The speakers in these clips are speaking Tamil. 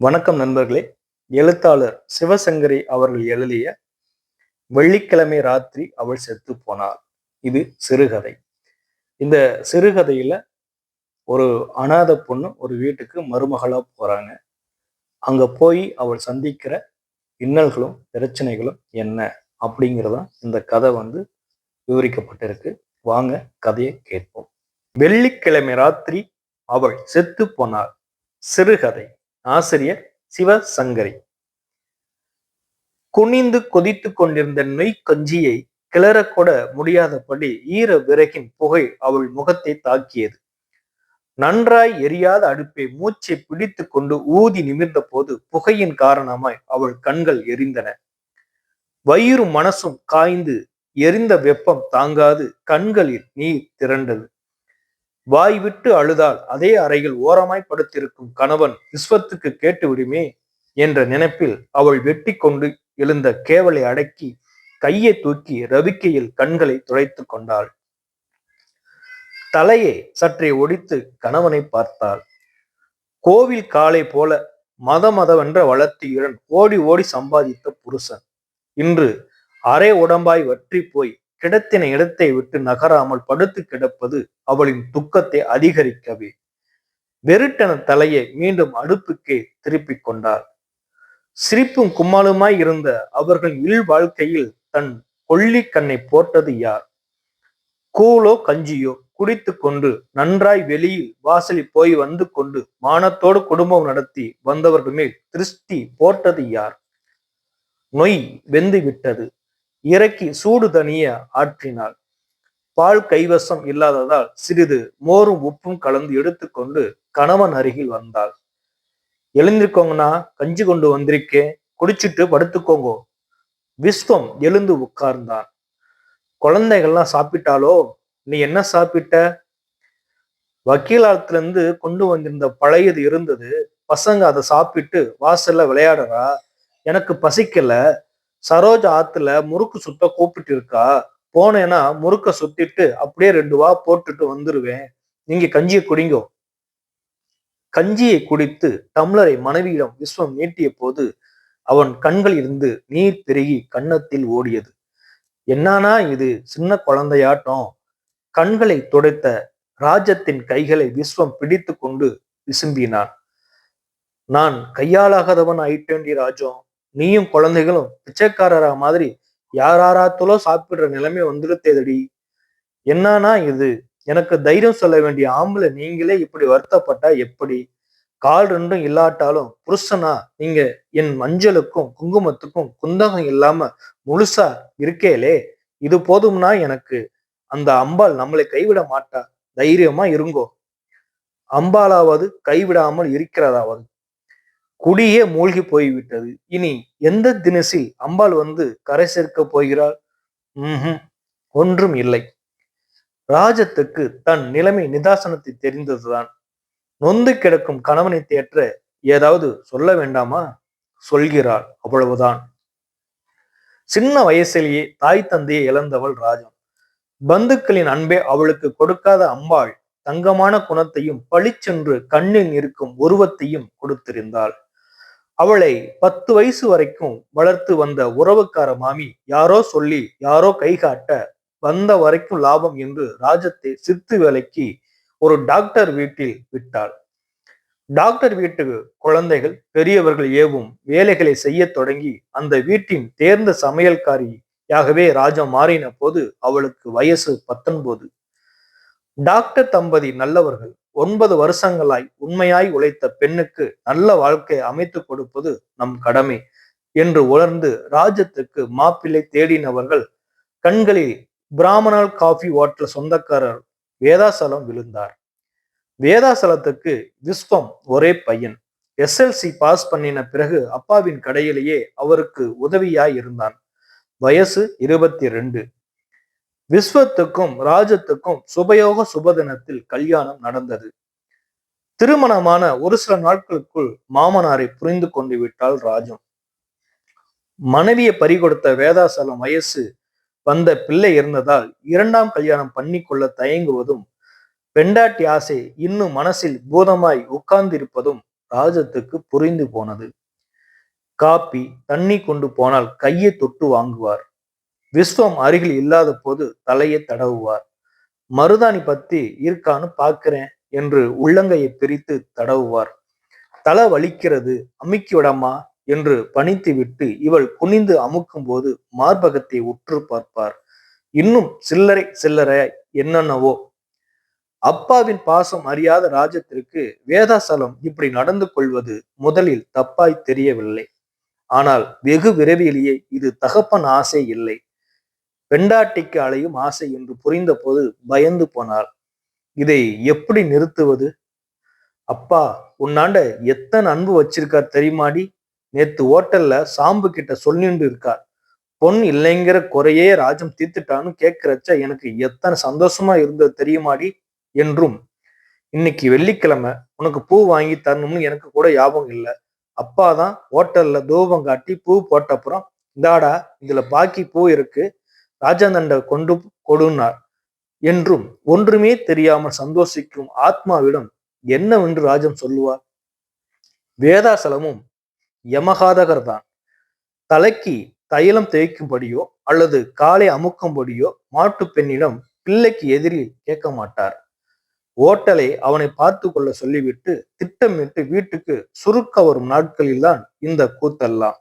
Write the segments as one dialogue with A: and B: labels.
A: வணக்கம் நண்பர்களே. எழுத்தாளர் சிவசங்கரி அவர்கள் எழுதிய வெள்ளிக்கிழமை ராத்திரி அவள் செத்து போனாள் இது சிறுகதை. இந்த சிறுகதையில ஒரு அனாதை பொண்ணு ஒரு வீட்டுக்கு மருமகளா போறாங்க. அங்க போய் அவள் சந்திக்கிற இன்னல்களும் பிரச்சனைகளும் என்ன அப்படிங்கிறதான் இந்த கதை வந்து விவரிக்கப்பட்டிருக்கு. வாங்க கதையை கேட்போம். வெள்ளிக்கிழமை ராத்திரி அவள் செத்து போனாள் சிறுகதை. ஆசிரியர் சிவசங்கரி. குனிந்து கொதித்து கொண்டிருந்த நொய் கஞ்சியை கிளறக்கூட முடியாதபடி ஈர விறகின் புகை அவள் முகத்தை தாக்கியது. நன்றாய் எரியாத அடுப்பை மூச்சை பிடித்து கொண்டு ஊதி நிமிர்ந்த போது புகையின் காரணமாய் அவள் கண்கள் எரிந்தன. வயிறு மனசும் காய்ந்து எரிந்த வெப்பம் தாங்காது கண்களில் நீர் திரண்டது. வாய் விட்டு அழுதால் அதே அறையில் ஓரமாய் படுத்திருக்கும் கணவன் விஸ்வத்துக்கு கேட்டு விடுமே என்ற நினைப்பில் அவள் வெட்டி கொண்டு எழுந்த கேவலை அடக்கி கையை தூக்கி ரவிக்கையில் கண்களை துடைத்து கொண்டாள். தலையை சற்றே ஒடித்து கணவனை பார்த்தாள். கோவில் காலை போல மத மதவென்ற வளர்த்தியுடன் ஓடி ஓடி சம்பாதித்த புருஷன். இன்று அரை உடம்பாய் வற்றி போய் கிடத்தின இடத்தை விட்டு நகராமல் படுத்து கிடப்பது அவளின் துக்கத்தை அதிகரிக்கவே. வெறுட்டன தலையை மீண்டும் அடுப்புக்கே திருப்பிக் கொண்டார் சிரிப்பும் கும்மாலுமாய் இருந்த அவர்கள் இல் வாழ்க்கையில் தன் கொள்ளி கண்ணை போட்டது யார்? கூலோ கஞ்சியோ குடித்து கொண்டு நன்றாய் வெளியில் வாசலில் போய் வந்து கொண்டு மானத்தோடு குடும்பம் நடத்தி வந்தவர்கள் மேல் திருஷ்டி போட்டது யார்? நொய் வெந்து விட்டது. இறக்கி சூடு தனிய ஆற்றினாள் பால் கைவசம் இல்லாததால் சிறிது மோரும் உப்பும் கலந்து எடுத்துக்கொண்டு கணவன் அருகில் வந்தாள். எழுந்திருக்கோங்கண்ணா கஞ்சி கொண்டு வந்திருக்கேன் குடிச்சிட்டு படுத்துக்கோங்கோ. விஸ்வம் எழுந்து உட்கார்ந்தான். குழந்தைகள்லாம் சாப்பிட்டாலோ? நீ என்ன சாப்பிட்ட? வக்கீலாத்திலிருந்து கொண்டு வந்திருந்த பழையது இருந்தது. பசங்க அதை சாப்பிட்டு வாசல்ல விளையாடுறா. எனக்கு பசிக்கல. சரோஜ் ஆத்துல முறுக்கு சுத்த கூப்பிட்டு இருக்கா? போனேன்னா முறுக்க சுத்திட்டு அப்படியே ரெண்டு வா போட்டுட்டு வந்துருவேன். நீங்க கஞ்சியை குடிங்கோ. கஞ்சியை குடித்து டம்ளரை மனைவியிடம் விஸ்வம் நீட்டிய போது அவன் கண்களில் இருந்து நீர் பெருகி கன்னத்தில் ஓடியது. என்னானா இது? சின்ன குழந்தையாட்டம். கண்களை துடைத்த ராஜத்தின் கைகளை விஸ்வம் பிடித்து கொண்டு விசும்பினான். நான் கையாலாகாதவன் ஆயிட்டேன்டி ராஜம். நீயும் குழந்தைகளும் பிச்சைக்காரரா மாதிரி யாராராத்தலோ சாப்பிடுற நிலைமை வந்துடுத்தேதடி. என்னன்னா இது? எனக்கு தைரியம் சொல்ல வேண்டிய ஆம்பளை நீங்களே இப்படி வருத்தப்பட்டா எப்படி? கால் ரெண்டும் இல்லாட்டாலும் புருஷனா நீங்க என் மஞ்சளுக்கும் குங்குமத்துக்கும் குந்தகம் இல்லாம முழுசா இருக்கேலே. இது போதும்னா எனக்கு அந்த அம்பாள் நம்மளை கைவிட மாட்டா. தைரியமா இருங்கோ. அம்பாலாவது கைவிடாமல் இருக்கிறதாவது குடியே மூழ்கி போய்விட்டது. இனி எந்த தினசில் அம்பாள் வந்து கரை சேர்க்க போகிறாள்? ம் ஒன்றும் இல்லை. ராஜத்துக்கு தன் நிலைமை நிதாசனத்தை தெரிந்ததுதான். நொந்து கிடக்கும் கணவனை தேற்ற ஏதாவது சொல்ல வேண்டாமா? சொல்கிறாள் அவ்வளவுதான். சின்ன வயசிலேயே தாய் தந்தையை இழந்தவள் ராஜம் பந்துக்களின் அன்பே அவளுக்கு கொடுக்காத அம்பாள் தங்கமான குணத்தையும் பளிச்சென்று கண்ணில் இருக்கும் உருவத்தையும் கொடுத்திருந்தாள். அவளை பத்து வயசு வரைக்கும் வளர்த்து வந்த உறவுக்கார மாமி யாரோ சொல்லி யாரோ கை காட்ட வந்த வரைக்கும் லாபம் என்று ராஜத்தை சித்து வேலைக்கு ஒரு டாக்டர் வீட்டில் விட்டாள். டாக்டர் வீட்டு குழந்தைகள் பெரியவர்கள் ஏவும் வேலைகளை செய்ய தொடங்கி அந்த வீட்டின் தேர்ந்த சமையல்காரியாகவே ராஜா மாறின போது அவளுக்கு வயசு பத்தொன்பது. டாக்டர் தம்பதி நல்லவர்கள் ஒன்பது வருஷங்களாய் உண்மையாய் உழைத்த பெண்ணுக்கு நல்ல வாழ்க்கை அமைத்து கொடுப்பது நம் கடமை என்று உணர்ந்து ராஜ்யத்துக்கு மாப்பிள்ளை தேடினவர்கள் கண்களில் பிராமணால் காஃபி வாட்டர் சொந்தக்காரர் வேதாசலம் விழுந்தார். வேதாசலத்துக்கு விஸ்வம் ஒரே பையன். எஸ்எல்சி பாஸ் பண்ணின பிறகு அப்பாவின் கடையிலேயே அவருக்கு உதவியாய் இருந்தான். வயசு இருபத்தி ரெண்டு. விஸ்வத்துக்கும் ராஜத்துக்கும் சுபயோக சுபதினத்தில் கல்யாணம் நடந்தது. திருமணமான ஒரு சில நாட்களுக்குள் மாமனாரை புரிந்து கொண்டு விட்டாள் ராஜம். மனைவியை பறிகொடுத்த வேதாசலம் வயசு வந்த பிள்ளை இருந்ததால் இரண்டாம் கல்யாணம் பண்ணி கொள்ள தயங்குவதும் பெண்டாட்டி ஆசை இன்னும் மனசில் பூதமாய் உட்கார்ந்திருப்பதும் ராஜத்துக்கு புரிந்து போனது. காப்பி தண்ணி கொண்டு போனால் கையை தொட்டு வாங்குவார். விஸ்வம் அருகில் இல்லாத போது தலையை தடவுவார். மருதாணி பத்தி இருக்கான்னு பார்க்கிறேன் என்று உள்ளங்கையை பிரித்து தடவுவார். தலை வலிக்கிறது அமுக்கி விடமா என்று பணித்து விட்டு இவள் குனிந்து அமுக்கும் போது மார்பகத்தை உற்று பார்ப்பார். இன்னும் சில்லறை சில்லறை என்னென்னவோ. அப்பாவின் பாசம் அறியாத ராஜத்திற்கு வேதாசலம் இப்படி நடந்து கொள்வது முதலில் தப்பாய் தெரியவில்லை. ஆனால் வெகு விரைவிலேயே இது தகப்பன் ஆசை இல்லை. பெண்டாட்டிக்கு அலையும் ஆசை என்று புரிந்த போது பயந்து போனாள். இதை எப்படி நிறுத்துவது? அப்பா உன்னாண்ட எத்தனை அன்பு வச்சிருக்கார் தெரியுமாடி? நேத்து ஓட்டல்ல சாம்பு கிட்ட சொல்லிண்டு இருக்கார். பொன் இல்லைங்கிற குறையே ராஜம் தீர்த்துட்டான்னு கேட்கிறச்ச எனக்கு எத்தனை சந்தோஷமா இருந்தது தெரியுமாடி? என்றும் இன்னைக்கு வெள்ளிக்கிழமை உனக்கு பூ வாங்கி தரணும்னு எனக்கு கூட ஞாபகம் இல்லை. அப்பா தான் ஹோட்டல்ல தூபம் காட்டி பூ போட்டப்புறம் இந்தாடா இதுல பாக்கி பூ இருக்கு ராஜாந்தண்ட கொண்டு கொடுனார். என்றும் ஒன்றுமே தெரியாமல் சந்தோஷிக்கும் ஆத்மாவிடம் என்னவென்று ராஜம் சொல்லுவார்? வேதாசலமும் யமகாதகர் தான் தலைக்கு தைலம் தேய்க்கும்படியோ அல்லது காலை அமுக்கும்படியோ மாட்டு பெண்ணிடம் பிள்ளைக்கு எதிரில் கேட்க மாட்டார். ஓட்டலை அவனை பார்த்து கொள்ள சொல்லிவிட்டு திட்டமிட்டு வீட்டுக்கு சுருக்க வரும் நாட்களில்தான் இந்த கூத்தெல்லாம்.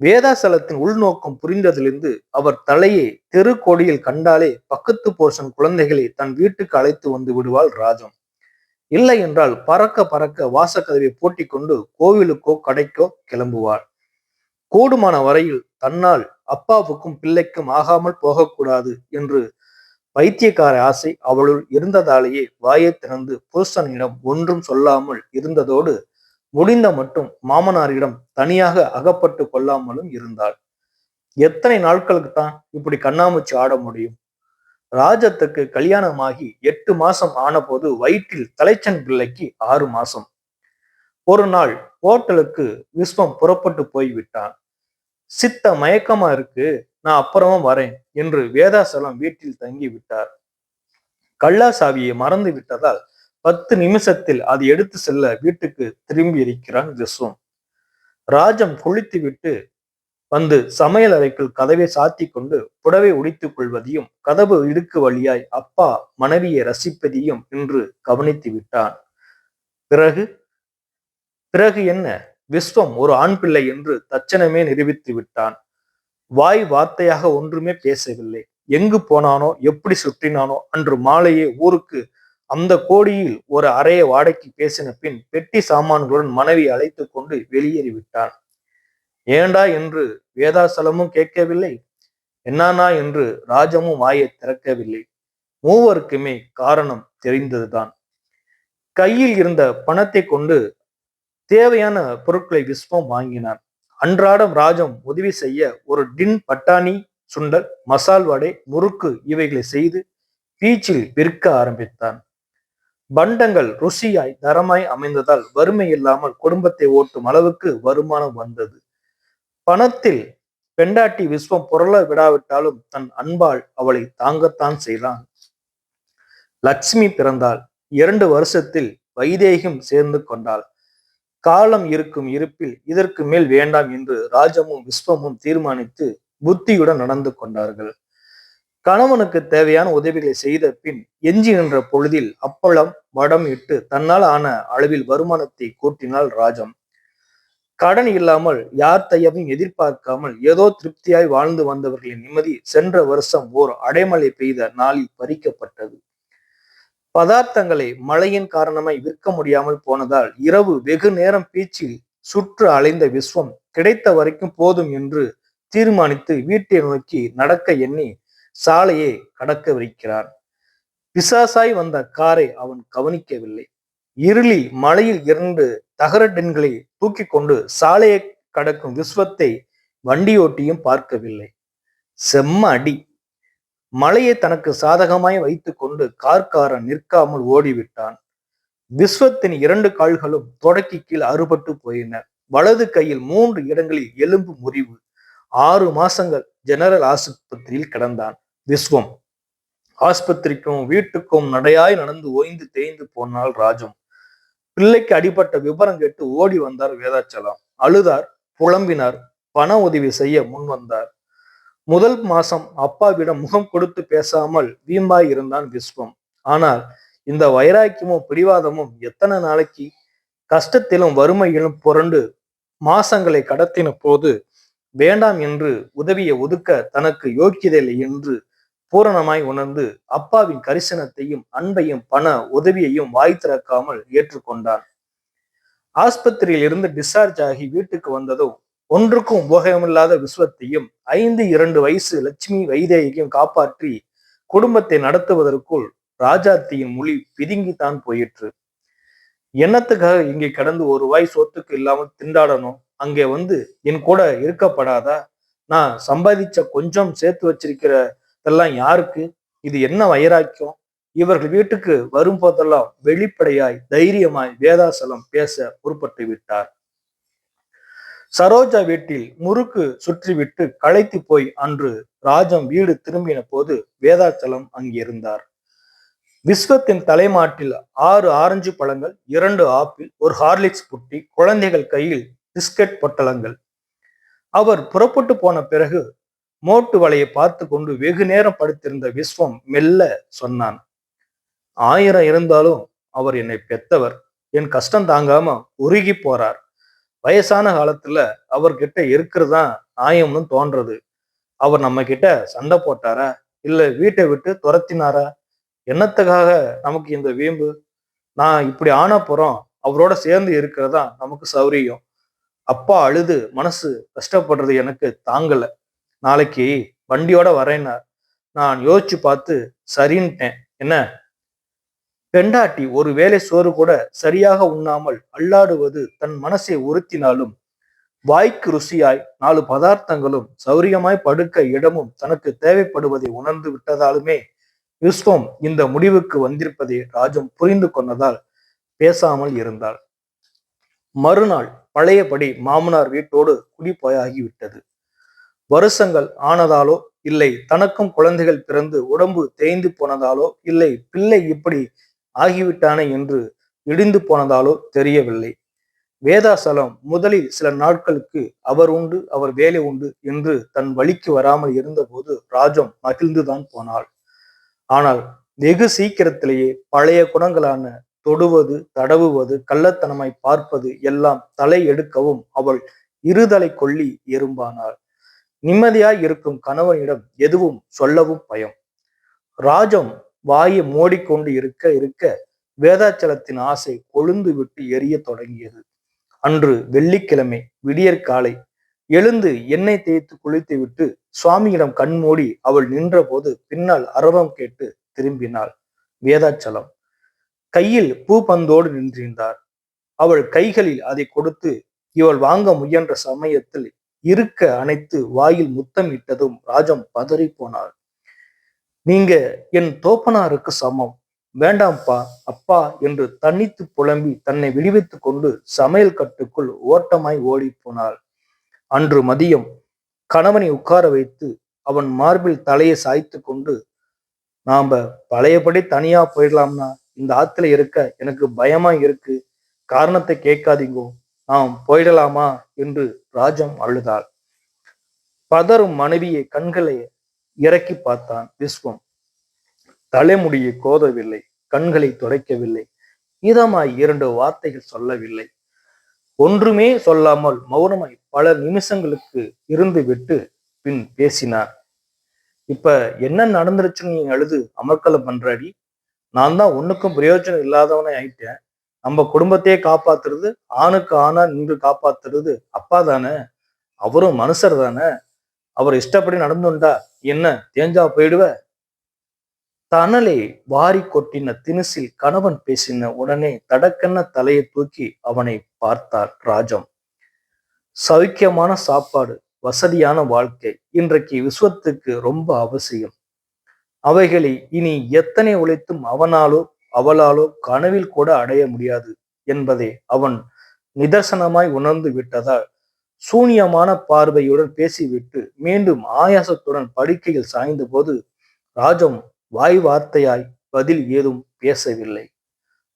A: வேதாசலத்தின் உள்நோக்கம் புரிந்ததிலிருந்து அவர் தலையை தெரு கோடியில் கண்டாலே பக்கத்து போர்ஷன் குழந்தைகளை தன் வீட்டுக்கு அழைத்து வந்து விடுவாள் ராஜம். இல்லை என்றால் பறக்க பறக்க வாசக்கதவை பூட்டி கொண்டு கோவிலுக்கோ கடைக்கோ கிளம்புவாள். கூடுமான வரையில் தன்னால் அப்பாவுக்கும் பிள்ளைக்கும் ஆகாமல் போகக்கூடாது என்று பைத்தியக்கார ஆசை அவளுள் இருந்ததாலேயே வாயை திறந்து புருஷனிடம் ஒன்றும் சொல்லாமல் இருந்ததோடு முடிந்த மட்டும் மாமனாரிடம் தனியாக அகப்பட்டு கொள்ளாமலும் இருந்தாள். எத்தனை நாட்களுக்கு தான் இப்படி கண்ணாமூச்சி ஆட முடியும்? ராஜத்துக்கு கல்யாணமாகி எட்டு மாசம் ஆனபோது வயிற்றில் தலைச்சன் பிள்ளைக்கு ஆறு மாசம். ஒரு நாள் ஹோட்டலுக்கு விஸ்வம் புறப்பட்டு போய்விட்டான். சித்த மயக்கமா இருக்கு. நான் அப்புறமா வரேன் என்று வேதாசலம் வீட்டில் தங்கி விட்டார் கல்லாசாவியை மறந்து விட்டதால் பத்து நிமிஷத்தில் அது எடுத்து செல்ல வீட்டுக்கு திரும்பி இருக்கிறான் விஸ்வம் ராஜம் குளித்து விட்டு வந்து சமையல் அறைக்குள் கதவை சாத்தி கொண்டு புடவை உடித்துக் கொள்வதையும் கதவு இடுக்கு வழியாய் அப்பா மனைவியை ரசிப்பதையும் என்று கவனித்து விட்டான். பிறகு பிறகு என்ன? விஸ்வம் ஒரு ஆண் பிள்ளை என்று தச்சனமே நிரூபித்து விட்டான். வாய் வார்த்தையாக ஒன்றுமே பேசவில்லை. எங்கு போனானோ எப்படி சுற்றினானோ அன்று மாலையே ஊருக்கு அந்த கோடியில் ஒரு அறைய வாடகைக்கு பேசின பின் பெட்டி சாமான்களுடன் மனைவி அழைத்து கொண்டு வெளியேறிவிட்டான் ஏண்டா என்று வேதாசலமும் கேட்கவில்லை. என்னானா என்று ராஜமும் வாயை திறக்கவில்லை. மூவருக்குமே காரணம் தெரிந்ததுதான். கையில் இருந்த பணத்தை கொண்டு தேவையான பொருட்களை விஸ்வம் வாங்கினான். அன்றாடம் ராஜம் உதவி செய்ய ஒரு டின் பட்டாணி சுண்டல் மசால் வடை முறுக்கு இவைகளை செய்து பீச்சில் விற்க ஆரம்பித்தான். பண்டங்கள் ருசியாய் தரமாய் அமைந்ததால் வறுமை இல்லாமல் குடும்பத்தை ஓட்டும் அளவுக்கு வருமானம் வந்தது. பணத்தில் பெண்டாட்டி விஸ்வம் புரள விடாவிட்டாலும் தன் அன்பால் அவளை தாங்கத்தான் செய்தான். லட்சுமி பிறந்தாள். இரண்டு வருஷத்தில் வைதேகம் சேர்ந்து கொண்டாள். காலம் இருக்கும் இருப்பில் இதற்கு மேல் வேண்டாம் என்று ராஜமும் விஸ்வமும் தீர்மானித்து புத்தியுடன் நடந்து கொண்டார்கள். கணவனுக்கு தேவையான உதவிகளை செய்த பின் எஞ்சி நின்ற பொழுதில் அப்பளம் வடம் இட்டு தன்னால் ஆன அளவில் வருமானத்தை கூட்டினாள் ராஜம். கடன் இல்லாமல் யார் தையவையும் எதிர்பார்க்காமல் ஏதோ திருப்தியாய் வாழ்ந்து வந்தவர்களின் நிம்மதி சென்ற வருஷம் ஓர் அடைமழை பெய்த நாளில் பறிக்கப்பட்டது. பதார்த்தங்களை மழையின் காரணமாய் விற்க முடியாமல் போனதால் இரவு வெகு நேரம் பீச்சில் சுற்று அலைந்த விஸ்வம் கிடைத்த வரைக்கும் போதும் என்று தீர்மானித்து வீட்டை நோக்கி நடக்க எண்ணி சாலையை கடக்க வைக்கிறான் பிசாசாய் வந்த காரை அவன் கவனிக்கவில்லை. இருளி மலையில் இரண்டு தகர டென்களை தூக்கி கொண்டு சாலையை கடக்கும் விஸ்வத்தை வண்டியோட்டியும் பார்க்கவில்லை. செம்ம அடி. மலையை தனக்கு சாதகமாய் வைத்துக் கொண்டு கார்காரன் நிற்காமல் ஓடிவிட்டான். விஸ்வத்தின் இரண்டு கால்களும் தொடக்கி கீழ் அறுபட்டு போயின. வலது கையில் மூன்று இடங்களில் எலும்பு முறிவு. ஆறு மாசங்கள் ஜெனரல் ஆஸ்பத்திரியில் கிடந்தான். விஸ்வம். ஆஸ்பத்திரிக்கும் வீட்டுக்கும் நடையாய் நடந்து ஓய்ந்து தேய்ந்து போனாள் ராஜம். பிள்ளைக்கு அடிபட்ட விவரம் கேட்டு ஓடி வந்தார் வேதாச்சலம். அழுதார் புலம்பினார் பண உதவி செய்ய முன் வந்தார். முதல் மாசம் அப்பாவிடம் முகம் கொடுத்து பேசாமல் வீம்பாய் இருந்தான் விஸ்வம். ஆனால் இந்த வைராக்கியமும் பிடிவாதமும் எத்தனை நாளைக்கு கஷ்டத்திலும் வறுமையிலும் புரண்டு மாசங்களை கடத்தின போது வேண்டாம் என்று உதவியை ஒதுக்க தனக்கு யோக்கியதில்லை என்று பூரணமாய் உணர்ந்து அப்பாவின் கரிசனத்தையும் அன்பையும் பண உதவியையும் வாய் திறக்காமல் ஏற்றுக்கொண்டான். ஆஸ்பத்திரியில் இருந்து டிஸ்சார்ஜ் ஆகி வீட்டுக்கு வந்ததும் ஒன்றுக்கும் உபயோகமில்லாத விஸ்வத்தையும் ஐந்து இரண்டு வயசு லட்சுமி வைதேகியும் காப்பாற்றி குடும்பத்தை நடத்துவதற்குள் ராஜாத்தியின் மொழி பிதுங்கித்தான் போயிற்று. என்னத்துக்காக இங்கே கடந்து ஒரு வாய் சொத்துக்கு இல்லாமல் திண்டாடணும்? அங்கே வந்து என் கூட இருக்கப்படாதா நான் சம்பாதிச்ச கொஞ்சம் சேர்த்து வச்சிருக்கிறதெல்லாம் யாருக்கு? இது என்ன வைராக்கியம்? இவர்கள் வீட்டுக்கு வரும்போதெல்லாம் வெளிப்படையாய் தைரியமாய் வேதாசலம் பேச முற்பட்டு விட்டார். சரோஜா வீட்டில் முறுக்கு சுற்றிவிட்டு களைத்து போய் அன்று ராஜம் வீடு திரும்பின போது வேதாச்சலம் அங்கிருந்தார் விஸ்வத்தின் தலைமாட்டில் ஆறு ஆரஞ்சு பழங்கள் இரண்டு ஆப்பிள் ஒரு ஹார்லிக்ஸ் புட்டி குழந்தைகள் கையில் பிஸ்கட் பொட்டலங்கள். அவர் புறப்பட்டு போன பிறகு மோட்டு வலையை பார்த்து கொண்டு வெகு நேரம் படுத்திருந்த விஸ்வம் மெல்ல சொன்னான் ஆயிரம் இருந்தாலும் அவர் என்னை பெத்தவர். என் கஷ்டம் தாங்காம உருகி போறார். வயசான காலத்துல அவர்கிட்ட இருக்கிறதா நியாயம்னு தோன்றது. அவர் நம்ம கிட்ட சண்டை போட்டாரா? இல்ல வீட்டை விட்டு துரத்தினாரா? என்னத்துக்காக நமக்கு இந்த வீம்பு? நான் இப்படி ஆன போறோம் அவரோட சேர்ந்து இருக்கிறதா நமக்கு சௌரியம். அப்பா அழுது மனசு கஷ்டப்படுறது எனக்கு தாங்கல. நாளைக்கு வண்டியோட வரேன்னார். நான் யோசிச்சு பார்த்து சரின்ட்டேன். என்ன? பெண்டாட்டி ஒரு வேலை சோறு கூட சரியாக உண்ணாமல் அல்லாடுவது தன் மனசை உறுத்தினாலும் வாய்க்கு ருசியாய் நாலு பதார்த்தங்களும் சௌரியமாய் படுக்க இடமும் தனக்கு தேவைப்படுவதை உணர்ந்து விட்டதாலுமே விஸ்வம் இந்த முடிவுக்கு வந்திருப்பதை ராஜம் புரிந்து கொண்டதால் பேசாமல் இருந்தாள். மறுநாள் பழையபடி மாமனார் வீட்டோடு குடிப்போயாகிவிட்டது வருஷங்கள் ஆனதாலோ இல்லை தனக்கும் குழந்தைகள் பிறந்து உடம்பு தேய்ந்து போனதாலோ இல்லை பிள்ளை இப்படி ஆகிவிட்டானே என்று இடிந்து போனதாலோ தெரியவில்லை. வேதாசலம் முதலில் சில நாட்களுக்கு அவர் உண்டு அவர் வேலை உண்டு என்று தன் வழிக்கு வராமல் இருந்தபோது ராஜம் மகிழ்ந்துதான் போனாள். ஆனால் வெகு சீக்கிரத்திலேயே பழைய குணங்களான தொடுவது தடவுவது கள்ளத்தனமாய் பார்ப்பது எல்லாம் தலை எடுக்கவும் அவள் இருதலை கொள்ளி எறும்பானாள். நிம்மதியாய் இருக்கும் கணவனிடம் எதுவும் சொல்லவும் பயம். ராஜம் வாயை மூடிக்கொண்டு இருக்க இருக்க வேதாச்சலத்தின் ஆசை கொழுந்து விட்டு எரிய தொடங்கியது. அன்று வெள்ளிக்கிழமை விடியற்காலை எழுந்து எண்ணெய் தேய்த்து குளித்து விட்டு சுவாமியிடம் கண்மூடி அவள் நின்றபோது பின்னால் அரவம் கேட்டு திரும்பினாள். வேதாச்சலம். கையில் பூ பந்தோடு நின்றிருந்தார். அவள் கைகளில் அதை கொடுத்து இவள் வாங்க முயன்ற சமயத்தில் இருக்க அணைத்து வாயில் முத்தம் இட்டதும் ராஜம் பதறி போனாள். நீங்க என் தோப்பனாருக்கு சமம். வேண்டாம்ப்பா அப்பா என்று தன்னித்து புலம்பி தன்னை விடுவித்துக் கொண்டு சமையல் கட்டுக்குள் ஓட்டமாய் ஓடி போனாள். அன்று மதியம் கணவனை உட்கார வைத்து அவன் மார்பில் தலையை சாய்த்து கொண்டு நாம பழையபடி தனியா போயிடலாம்னா இந்த ஆத்துல இருக்க எனக்கு பயமா இருக்கு. காரணத்தை கேட்காதீங்கோ. நாம் போயிடலாமா? என்று ராஜம் அழுதாள். பதறும் மனைவியை கண்களை இறக்கி பார்த்தான் விஸ்வம். தலைமுடியை கோதவில்லை கண்களை துடைக்கவில்லை. இதமாய் இரண்டு வார்த்தைகள் சொல்லவில்லை. ஒன்றுமே சொல்லாமல் மௌனமாய் பல நிமிஷங்களுக்கு இருந்து விட்டு பின் பேசினார். இப்ப என்ன நடந்துருச்சுன்னு நீ அழுது அமர்க்கலம் பண்றாடி? நான் தான் ஒண்ணுக்கும் பிரயோஜனம் இல்லாதவனே ஆயிட்டேன். நம்ம குடும்பத்தையே காப்பாத்துறது ஆணுக்கு ஆணா நின்று காப்பாத்துறது அப்பா தானே. அவரும் மனுஷர் தானே. அவர் இஷ்டப்படி நடந்துண்டா என்ன தேஞ்சா போயிடுவ? தணலை வாரி கொட்டின தினுசில் கணவன் பேசின உடனே தடக்கென்ன தலையை தூக்கி அவனை பார்த்தார் ராஜம். சௌக்கியமான சாப்பாடு வசதியான வாழ்க்கை இன்றைக்கு விஸ்வத்துக்கு ரொம்ப அவசியம். அவைகளை இனி எத்தனை உழைத்தும் அவனாலோ அவளாலோ கனவில் கூட அடைய முடியாது என்பதை அவன் நிதர்சனமாய் உணர்ந்து விட்டதால் சூனியமான பார்வையுடன் பேசிவிட்டு மீண்டும் ஆயாசத்துடன் படுக்கையில் சாய்ந்த போது ராஜம் வாய் வார்த்தையாய் பதில் ஏதும் பேசவில்லை.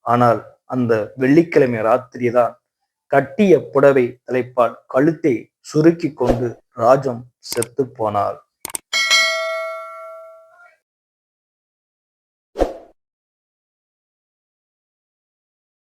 A: ஆனால் அந்த வெள்ளிக்கிழமை ராத்திரி தான் கட்டிய புடவை தலைப்பால் கழுத்தை சுருக்கி கொண்டு ராஜம் செத்து போனாள்.